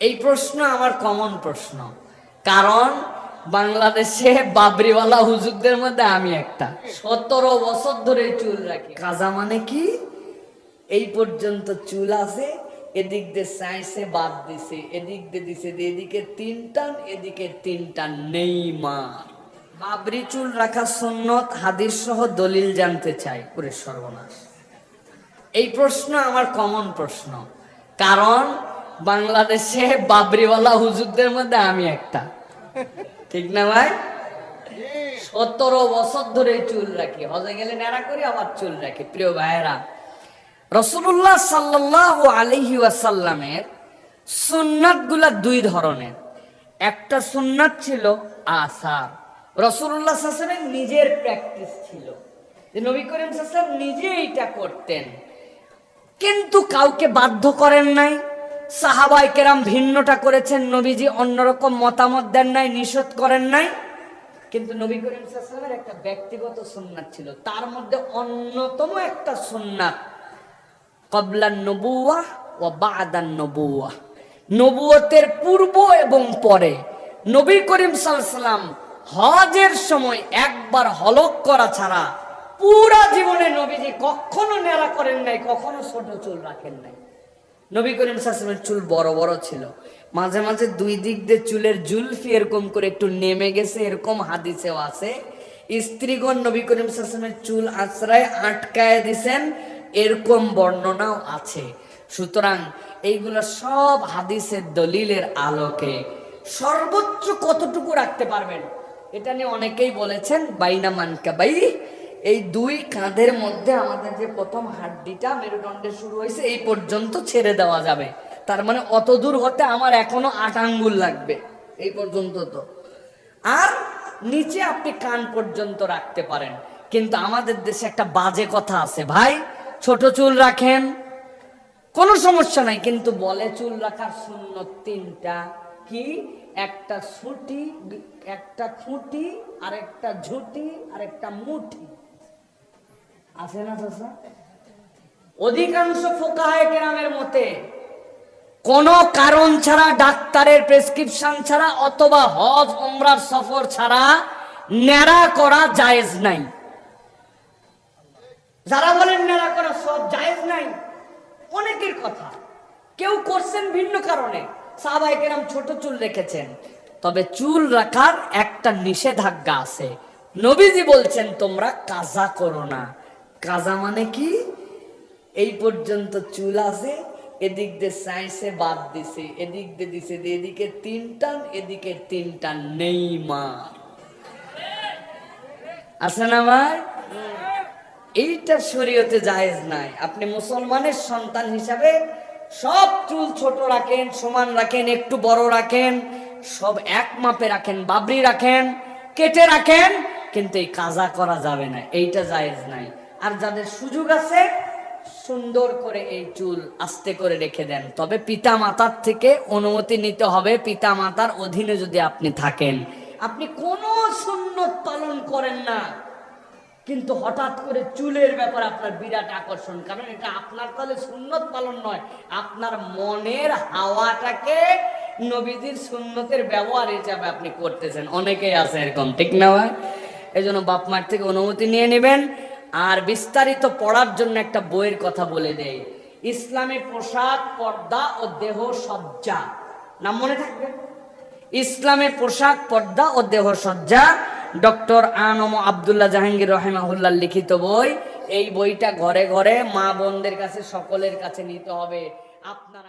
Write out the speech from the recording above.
এই প্রশ্ন আমার কমন প্রশ্ন। কারণ বাংলাদেশে বাবরিওয়ালা হুজুরদের মধ্যে আমি একটা। সতেরো বছর ধরে চুল রাখি। কাজা মানে কি? এই পর্যন্ত চুল আছে, এদিক দিয়ে সাইন্সে বাদ দিছে, এদিক দিয়ে দিছে এদিকে তিন টান এদিকে তিন টান নেই মার বাবরি চুল রাখা সুন্নত, হাদিস সহ দলিল জানতে চাই, ওরে সর্বনাশ। এই প্রশ্ন আমার কমন প্রশ্ন। কারণ বাংলাদেশে বাবরিওয়ালা হুজুরদের মধ্যে আমি একটা। ঠিক না ভাই? সতেরো বছর ধরে চুল রাখি। হজে গেলে নেড়া করি, আবার চুল রাখি। প্রিয় ভাইয়েরা রসুল্লাহ সাল্লাহ আলহি ওয়াসাল্লামের সুন্নাতগুলা দুই ধরনের। একটা সুন্নাত ছিল আসার। রসুল্লাহ সাল্লামের নিজের প্র্যাকটিস ছিল। যে নবী করিম সাল্লাম নিজে এইটা করতেন। কিন্তু কাউকে বাধ্য করেন নাই। সাহাবাই কেরাম ভিন্নটা করেছেন, নবীজি অন্যরকম মতামত দেন নাই, নিষেধ করেন নাই। কিন্তু নবী করিম সাল্লামের একটা ব্যক্তিগত সুন্নাত ছিল। তার মধ্যে অন্যতম একটা সুন্নাত কবলান নবুয়া ও বাদান নবুয়া নবুয়তের পূর্ব এবং পরে নবী করিম সাল্লাম হজের সময় একবার হলক করা ছাড়া পুরা জীবনে নবীজি কখনো নেড়া করেন নাই, কখনো ছোট চুল রাখেন নাই। নবী করিম সাল্লামের চুল বড় বড় ছিল। মাঝে মাঝে দুই দিক দিয়ে চুলের জুলফি এরকম করে একটু নেমে গেছে, এরকম হাদিসেও আছে। স্ত্রীগণ নবী করিম সাল্লামের চুল আশ্রয় আটকায় দিছেন, এরকম বর্ণনাও আছে। সুতরাং এইগুলো সব হাদিসের দলিলের আলোকে সর্বোচ্চ কতটুকু রাখতে পারবেন? এটা নিয়ে অনেকেই বলেছেন, বাইনা মানকা বাই এই দুই কাঁধের মধ্যে আমাদের যে প্রথম হাড্ডিটা মেরুদণ্ডে শুরু হয়েছে, এই পর্যন্ত ছেড়ে দেওয়া যাবে। তার মানে অত দূর হতে আমার এখনও আট আঙ্গুল লাগবে, এই পর্যন্ত তো। আর নিচে আপনি কান পর্যন্ত রাখতে পারেন। কিন্তু আমাদের দেশে একটা বাজে কথা আছে, ভাই। ছোট চুল রাখেন, কোনো সমস্যা নাই, কিন্তু বলে চুল রাখার শূন্য তিনটা। কি? একটা ছুটি, একটা খুঁটি আর একটা ঝুটি আর একটা মুঠি। আছে না চাষা অধিকাংশ ফোকাহায় কেরামের মতে, কোনো কারণ ছাড়া ডাক্তারের প্রেসক্রিপশন ছাড়া অথবা হজ ওমরার সফর ছাড়া ন্যাড়া করা জায়েজ নাই। যারা বলেন ন্যাড়া করা সব জায়েজ নাই, অনেকের কথা। কেউ করছেন ভিন্ন কারণে। সাহাবাই কেরাম ছোট চুল রেখেছেন, তবে চুল রাখার একটা নিষেধাজ্ঞা আছে। নবীজি বলছেন, তোমরা কাজা করো না। কাজা মানে কি? এই পর্যন্ত চুল আছে, এদিক দিয়ে সাইন্সে বাদ দিছে, এদিক দিয়ে দিছে এদিকে তিন টান, এদিকে তিন টান নেই মার আছে না ভাই? এইটা শরীয়তে জায়েজ নাই। আপনি মুসলমানের সন্তান হিসাবে সব চুল ছোট রাখেন, সমান রাখেন, একটু বড় রাখেন, সব এক মাপে রাখেন, বাবরি রাখেন, কেটে রাখেন, কিন্তু এই কাজা করা যাবে না। এইটা জায়েজ নাই। আর যাদের সুযোগ আছে, সুন্দর করে এই চুল আস্তে করে রেখে দেন। তবে পিতা মাতার থেকে অনুমতি নিতে হবে পিতা মাতার অধীনে যদি আপনি থাকেন। আপনি কোনো সুন্নত পালন করেন না, কিন্তু হঠাৎ করে চুলের ব্যাপারে আপনার বিরাট আকর্ষণ। কারণ এটা আপনার তাহলে সুন্নত পালন নয়, আপনার মনের হাওয়াটাকে নবীজির সুন্নতের ব্যবহার হিসাবে আপনি করতেছেন। অনেকেই আছে এরকম, ঠিক না এই জন্য বাপ মার থেকে অনুমতি নিয়ে নেবেন। আর বিস্তারিত পড়ার জন্য একটা বইয়ের কথা বলে দেয় ইসলামী পোশাক, পর্দা ও দেহ সজ্জা। নাম মনে থাকবে? ইসলামে পোশাক, পর্দা ও দেহসজ্জা ডক্টর আনম আবদুল্লাহ জাহাঙ্গীর রহেমাহুল্লাহ লিখিত বই। এই বইটা ঘরে ঘরে মা বোনদের কাছে, সকলের কাছে নিতে হবে। আপনার